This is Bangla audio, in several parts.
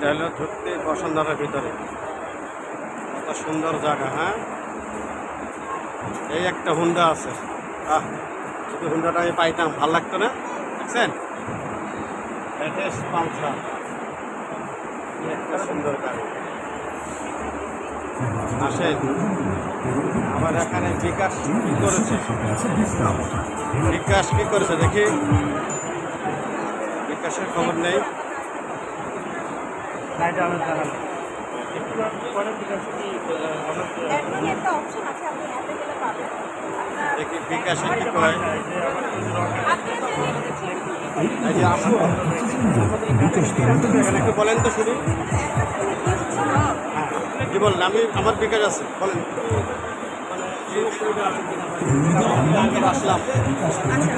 এটা হলো ধরতে বসুন্ধরার ভিতরে। কত সুন্দর জায়গা হ্যাঁ? এই একটা হুন্ডা আছে। আহ যদি হুন্ডাটা আমি পাইতাম, ভালো লাগতো না? দেখছেন? লেটেস্ট কি একটা সুন্দর গাড়ি। আসেন। আমার এখানে বিকাশ কি করেছে? বিকাশ কি করেছে দেখি। বিকাশের খবর নেই। একটা অপশন আছে আপনি অ্যাপে গেলে পাবেন। বিকাশে কি করে আপনি চাইলে একটা বলেন তো শুনি। হ্যাঁ কি বলেন আমি আমার বিকাশ আছে বলেন। মানে আসলাম আচ্ছা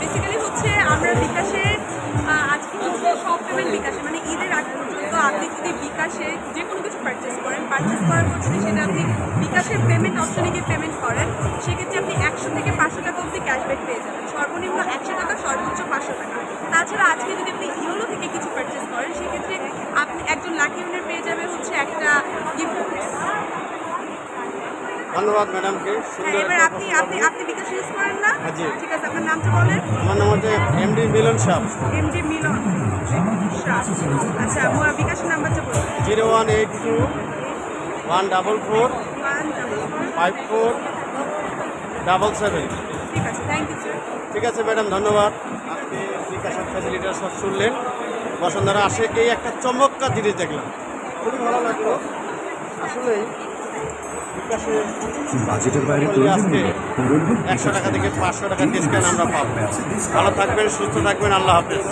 বেসিক্যালি হচ্ছে আমরা বিকাশে আজকে হচ্ছে সব পেমেন্ট বিকাশে মানে ঈদের আগ পর্যন্ত আপনি যদি বিকাশে যে কোনো কিছু পারচেস করেন পারচেস করার পর যদি সেটা আপনি বিকাশের পেমেন্ট অপশনে গিয়ে পেমেন্ট করেন সেক্ষেত্রে আপনি একশো থেকে পাঁচশো টাকা অবধি ক্যাশব্যাক পেয়ে যাবেন। সর্বনিম্ন একশো টাকা সর্বোচ্চ পাঁচশো টাকা। তাছাড়া আজকে যদি আপনি ইউনো থেকে কিছু পারচেস করেন সেক্ষেত্রে আপনি একজন লাকি উইনার পেয়ে যাবে হচ্ছে একটা গিফট ধন্যবাদ ম্যাডামকে সুন্দর এবার আপনি আপনি আপনি বিকাশ ইউজ করেন না। হ্যাঁ। ঠিক আছে আপনার নামটা বলেন। আমার নাম হচ্ছে এমডি মিলন সাহ। এমডি মিলন। শাহ। আচ্ছা নাম্বারটা বলুন। Zero one eight two one double four five four double seven. ঠিক আছে থ্যাংক ইউ স্যার ঠিক আছে ম্যাডাম ধন্যবাদ। আপনি বিকাশের ফ্যাসিলিটা সব শুনলেন। বসুন্ধরা আসে এই একটা চমৎকার জিনিস দেখলাম। খুবই ভালো লাগল। আসলেই বাজেটের বাইরে আজকে একশো টাকা থেকে পাঁচশো টাকা ডিসকাউন্ট আমরা পাবো। ভালো থাকবেন সুস্থ থাকবেন আল্লাহ হাফেজ।